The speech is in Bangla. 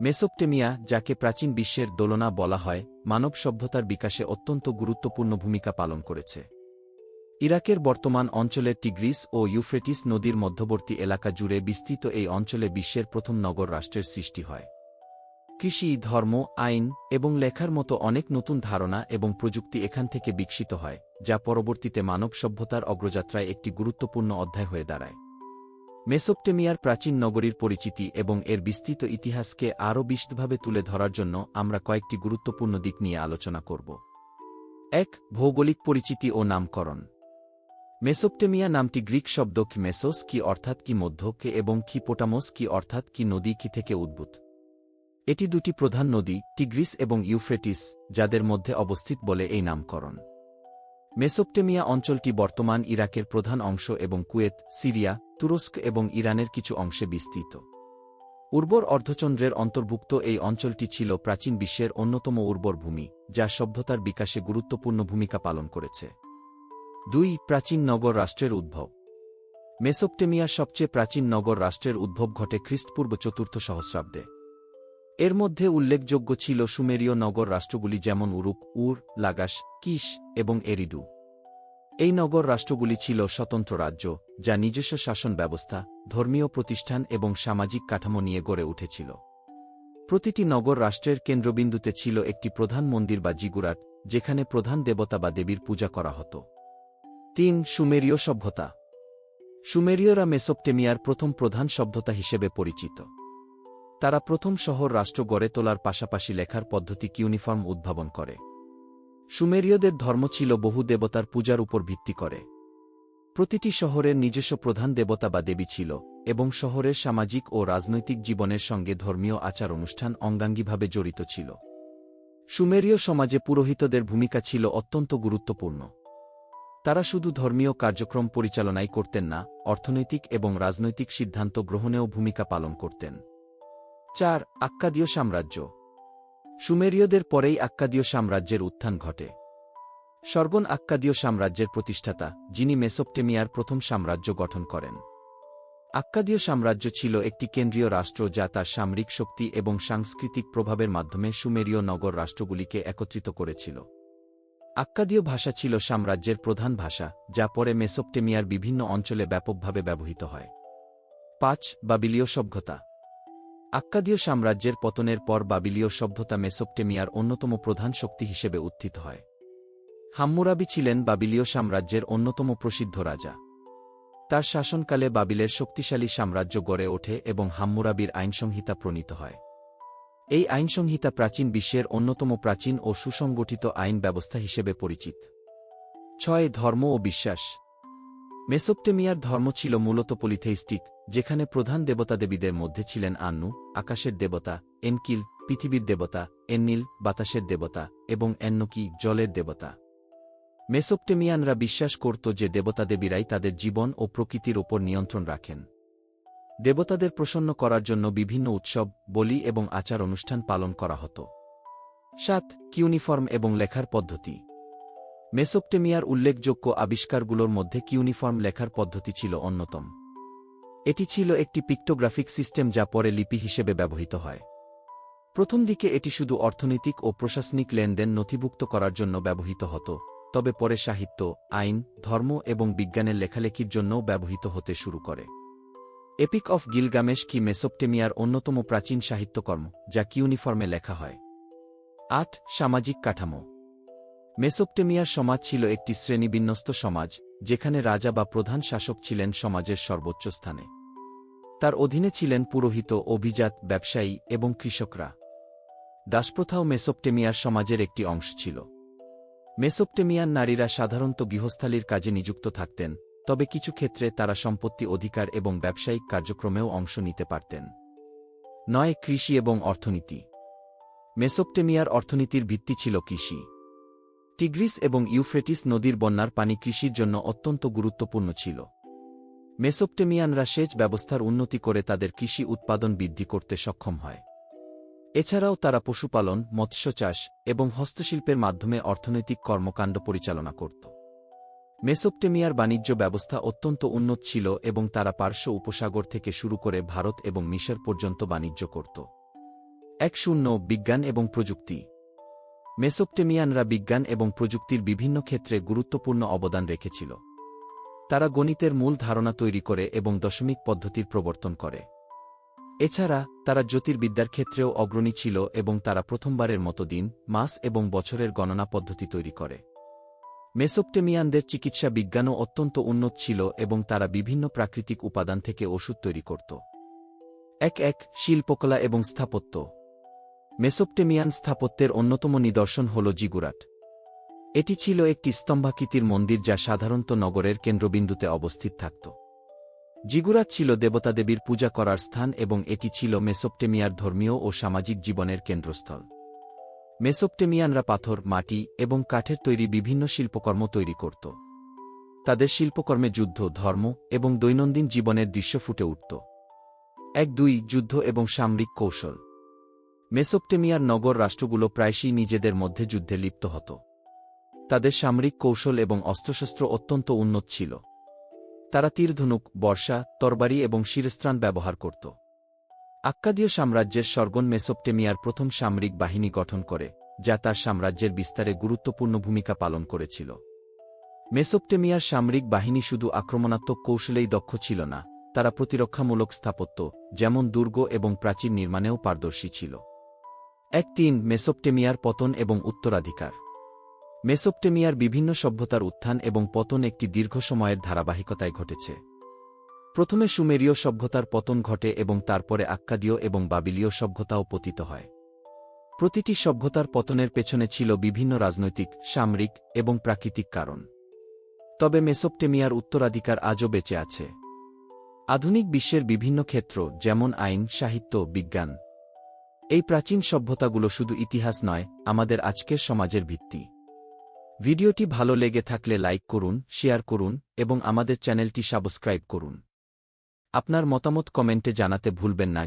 মেসোপটেমিয়া, যাকে প্রাচীন বিশ্বের দোলনা বলা হয়, মানব সভ্যতার বিকাশে অত্যন্ত গুরুত্বপূর্ণ ভূমিকা পালন করেছে। ইরাকের বর্তমান অঞ্চলের টিগ্রিস ও ইউফ্রেটিস নদীর মধ্যবর্তী এলাকা জুড়ে বিস্তৃত এই অঞ্চলে বিশ্বের প্রথম নগর রাষ্ট্রের সৃষ্টি হয়। কৃষি, ধর্ম, আইন এবং লেখার মতো অনেক নতুন ধারণা এবং প্রযুক্তি এখান থেকে বিকশিত হয়, যা পরবর্তীতে মানব সভ্যতার অগ্রযাত্রায় একটি গুরুত্বপূর্ণ অধ্যায় হয়ে দাঁড়ায়। মেসোপটেমিয়ার প্রাচীন নগরীর পরিচিতি এবং এর বিস্তৃত ইতিহাসকে আরও বিশদভাবে তুলে ধরার জন্য আমরা কয়েকটি গুরুত্বপূর্ণ দিক নিয়ে আলোচনা করব। এক, ভৌগোলিক পরিচিতি ও নামকরণ। মেসোপটেমিয়া নামটি গ্রিক শব্দ কি মেসোস কি অর্থাৎ কি মধ্য কে এবং কি পোটামোস কি অর্থাৎ কি নদী কি থেকে উদ্ভূত। এটি দুটি প্রধান নদী, টিগ্রিস এবং ইউফ্রেটিস, যাদের মধ্যে অবস্থিত বলে এই নামকরণ। মেসোপটেমিয়া অঞ্চলটি বর্তমান ইরাকের প্রধান অংশ এবং কুয়েত, সিরিয়া, তুরস্ক এবং ইরানের কিছু অংশে বিস্তৃত। উর্বর অর্ধচন্দ্রের অন্তর্ভুক্ত এই অঞ্চলটি ছিল প্রাচীন বিশ্বের অন্যতম উর্বর ভূমি, যা সভ্যতার বিকাশে গুরুত্বপূর্ণ ভূমিকা পালন করেছে। দুই, প্রাচীন নগর রাষ্ট্রের উদ্ভব। মেসোপটেমিয়ার সবচেয়ে প্রাচীন নগর রাষ্ট্রের উদ্ভব ঘটে খ্রিস্টপূর্ব চতুর্থ সহস্রাব্দে। এর মধ্যে উল্লেখযোগ্য ছিল সুমেরীয় নগর রাষ্ট্রগুলি যেমন উরুক, উর, লাগাস, কিস এবং এরিডু। এই নগর রাষ্ট্রগুলি ছিল স্বতন্ত্র রাজ্য, যা নিজস্ব শাসন ব্যবস্থা, ধর্মীয় প্রতিষ্ঠান এবং সামাজিক কাঠামো নিয়ে গড়ে উঠেছিল। প্রতিটি নগর রাষ্ট্রের কেন্দ্রবিন্দুতে ছিল একটি প্রধান মন্দির বা জিগুরাট, যেখানে প্রধান দেবতা বা দেবীর পূজা করা হতো। তিন, সুমেরীয় সভ্যতা। সুমেরীয়রা মেসোপটেমিয়ার প্রথম প্রধান সভ্যতা হিসেবে পরিচিত। তারা প্রথম শহর রাষ্ট্র গড়ে তোলার পাশাপাশি লেখার পদ্ধতি ইউনিফর্ম উদ্ভাবন করে। সুমেরীয়দের ধর্ম ছিল বহু দেবতার পূজার উপর ভিত্তি করে। প্রতিটি শহরের নিজস্ব প্রধান দেবতা বা দেবী ছিল এবং শহরের সামাজিক ও রাজনৈতিক জীবনের সঙ্গে ধর্মীয় আচার অনুষ্ঠান অঙ্গাঙ্গিভাবে জড়িত ছিল। সুমেরীয় সমাজে পুরোহিতদের ভূমিকা ছিল অত্যন্ত গুরুত্বপূর্ণ। তারা শুধু ধর্মীয় কার্যক্রম পরিচালনাই করতেন না, অর্থনৈতিক এবং রাজনৈতিক সিদ্ধান্ত গ্রহণেও ভূমিকা পালন করতেন। চার, আক্কাদীয় সাম্রাজ্য। সুমেরীয়দের পরেই আক্কাদীয় সাম্রাজ্যের উত্থান ঘটে। সর্বন আক্কাদীয় সাম্রাজ্যের প্রতিষ্ঠাতা, যিনি মেসোপটেমিয়ার প্রথম সাম্রাজ্য গঠন করেন। আক্কাদীয় সাম্রাজ্য ছিল একটি কেন্দ্রীয় রাষ্ট্র যা তার সামরিক শক্তি এবং সাংস্কৃতিক প্রভাবের মাধ্যমে সুমেরীয় নগর রাষ্ট্রগুলিকে একত্রিত করেছিল। আক্কাদীয় ভাষা ছিল সাম্রাজ্যের প্রধান ভাষা, যা পরে মেসোপটেমিয়ার বিভিন্ন অঞ্চলে ব্যাপকভাবে ব্যবহৃত হয়। পাঁচ, বাবিলীয় সভ্যতা। আক্কাদীয় সাম্রাজ্যের পতনের পর বাবিলীয় সভ্যতা মেসোপটেমিয়ার অন্যতম প্রধান শক্তি হিসেবে উত্থিত হয়। হাম্মুরাবি ছিলেন বাবিলীয় সাম্রাজ্যের অন্যতম প্রসিদ্ধ রাজা। তার শাসনকালে বাবিলের শক্তিশালী সাম্রাজ্য গড়ে ওঠে এবং হাম্মুরাবির আইনসংহিতা প্রণীত হয়। এই আইনসংহিতা প্রাচীন বিশ্বের অন্যতম প্রাচীন ও সুসংগঠিত আইন ব্যবস্থা হিসেবে পরিচিত। ছয় ধর্ম ও বিশ্বাস। মেসোপটেমিয়ার ধর্ম ছিল মূলত পলিথেইস্টিক, যেখানে প্রধান দেবতাদেবীদের মধ্যে ছিলেন আন্নু, আকাশের দেবতা, এনকিল, পৃথিবীর দেবতা, এন্নিল, বাতাসের দেবতা, এবং এন্নকি জলের দেবতা। মেসোপটেমিয়ানরা বিশ্বাস করত যে দেবতাদেবীরাই তাদের জীবন ও প্রকৃতির ওপর নিয়ন্ত্রণ রাখেন। দেবতাদের প্রসন্ন করার জন্য বিভিন্ন উৎসব, বলি এবং আচার অনুষ্ঠান পালন করা হতো। সাত, কিউনিফর্ম এবং লেখার পদ্ধতি। মেসোপটেমিয়ার উল্লেখযোগ্য আবিষ্কারগুলোর মধ্যে কিউনিফর্ম লেখার পদ্ধতি ছিল অন্যতম। এটি ছিল একটি পিক্টোগ্রাফিক সিস্টেম যা পরে লিপি হিসেবে ব্যবহৃত হয়। প্রথম দিকে এটি শুধু অর্থনৈতিক ও প্রশাসনিক লেনদেন নথিভুক্ত করার জন্য ব্যবহৃত হতো, তবে পরে সাহিত্য, আইন, ধর্ম এবং বিজ্ঞানের লেখালেখির জন্যও ব্যবহৃত হতে শুরু করে। এপিক অফ গিলগামেশ কি মেসোপটেমিয়ার অন্যতম প্রাচীন সাহিত্যকর্ম যা কিউনিফর্মে লেখা হয়? আট, সামাজিক কাঠামো। মেসোপটেমিয়ার সমাজ ছিল একটি শ্রেণীবিন্যস্ত সমাজ, যেখানে রাজা বা প্রধান শাসক ছিলেন সমাজের সর্বোচ্চ স্থানে। তার অধীনে ছিলেন পুরোহিত, অভিজাত, ব্যবসায়ী এবং কৃষকরা। দাসপ্রথাও মেসোপটেমিয়ার সমাজের একটি অংশ ছিল। মেসোপটেমিয়ান নারীরা সাধারণত গৃহস্থালির কাজে নিযুক্ত থাকতেন, তবে কিছু ক্ষেত্রে তারা সম্পত্তি অধিকার এবং ব্যবসায়িক কার্যক্রমেও অংশ নিতে পারতেন। নয়, কৃষি এবং অর্থনীতি। মেসোপটেমিয়ার অর্থনীতির ভিত্তি ছিল কৃষি। টিগ্রিস এবং ইউফ্রেটিস নদীর বন্যার পানি কৃষির জন্য অত্যন্ত গুরুত্বপূর্ণ ছিল। মেসোপটেমিয়ানরা সেচ ব্যবস্থার উন্নতি করে তাদের কৃষি উৎপাদন বৃদ্ধি করতে সক্ষম হয়। এছাড়াও তারা পশুপালন, মৎস্য চাষ এবং হস্তশিল্পের মাধ্যমে অর্থনৈতিক কর্মকাণ্ড পরিচালনা করত। মেসোপটেমিয়ার বাণিজ্য ব্যবস্থা অত্যন্ত উন্নত ছিল এবং তারা পার্শ্ব উপসাগর থেকে শুরু করে ভারত এবং মিশর পর্যন্ত বাণিজ্য করত। এক শূন্য বিজ্ঞান এবং প্রযুক্তি। মেসোপটেমিয়ানরা বিজ্ঞান এবং প্রযুক্তির বিভিন্ন ক্ষেত্রে গুরুত্বপূর্ণ অবদান রেখেছিল। তারা গণিতের মূল ধারণা তৈরি করে এবং দশমিক পদ্ধতির প্রবর্তন করে। এছাড়া, তারা জ্যোতির্বিদ্যার ক্ষেত্রেও অগ্রণী ছিল এবং তারা প্রথমবারের মতো দিন, মাস এবং বছরের গণনা পদ্ধতি তৈরি করে। মেসোপটেমিয়ানদের চিকিৎসা বিজ্ঞানও অত্যন্ত উন্নত ছিল এবং তারা বিভিন্ন প্রাকৃতিক উপাদান থেকে ওষুধ তৈরি করত। এক এক শিল্পকলা এবং স্থাপত্য। মেসোপটেমিয়ান স্থাপত্যের অন্যতম নিদর্শন হল জিগুরাট। এটি ছিল একটি স্তম্ভাকৃতির মন্দির যা সাধারণত নগরের কেন্দ্রবিন্দুতে অবস্থিত থাকত। জিগুরাট ছিল দেবতাদেবীর পূজা করার স্থান এবং এটি ছিল মেসোপটেমিয়ার ধর্মীয় ও সামাজিক জীবনের কেন্দ্রস্থল। মেসোপটেমিয়ানরা পাথর, মাটি এবং কাঠের তৈরি বিভিন্ন শিল্পকর্ম তৈরি করত। তাদের শিল্পকর্মে যুদ্ধ, ধর্ম এবং দৈনন্দিন জীবনের দৃশ্য ফুটে উঠত। এক দুই, যুদ্ধ এবং সামরিক কৌশল। মেসোপটেমিয়ার নগর রাষ্ট্রগুলো প্রায়শই নিজেদের মধ্যে যুদ্ধে লিপ্ত হতো। তাদের সামরিক কৌশল এবং অস্ত্রশস্ত্র অত্যন্ত উন্নত ছিল। তারা তীরধনুক, বর্ষা, তরবারি এবং শিরস্ত্রাণ ব্যবহার করত। আক্কাদীয় সাম্রাজ্যের স্বর্গন মেসোপটেমিয়ার প্রথম সামরিক বাহিনী গঠন করে, যা তার সাম্রাজ্যের বিস্তারে গুরুত্বপূর্ণ ভূমিকা পালন করেছিল। মেসোপটেমিয়ার সামরিক বাহিনী শুধু আক্রমণাত্মক কৌশলেই দক্ষ ছিল না, তারা প্রতিরক্ষামূলক স্থাপত্য, যেমন দুর্গ এবং প্রাচীর নির্মাণেও পারদর্শী ছিল। এক তিন, মেসোপটেমিয়ার পতন এবং উত্তরাধিকার। মেসোপটেমিয়ার বিভিন্ন সভ্যতার উত্থান এবং পতন একটি দীর্ঘ সময়ের ধারাবাহিকতায় ঘটেছে। প্রথমে সুমেরীয় সভ্যতার পতন ঘটে এবং তারপরে আক্কাদীয় এবং বাবিলীয় সভ্যতাও পতিত হয়। প্রতিটি সভ্যতার পতনের পেছনে ছিল বিভিন্ন রাজনৈতিক, সামরিক এবং প্রাকৃতিক কারণ। তবে মেসোপটেমিয়ার উত্তরাধিকার আজও বেঁচে আছে। আধুনিক বিশ্বের বিভিন্ন ক্ষেত্র, যেমন আইন, সাহিত্য, বিজ্ঞান এই প্রাচীন সভ্যতাগুলো শুধু ইতিহাস নয়, আমাদের আজকের সমাজের ভিত্তি। ভিডিওটি ভালো লেগে থাকলে লাইক করুন, শেয়ার করুন, এবং আমাদের চ্যানেলটি সাবস্ক্রাইব করুন। আপনার মতামত কমেন্টে জানাতে ভুলবেন না।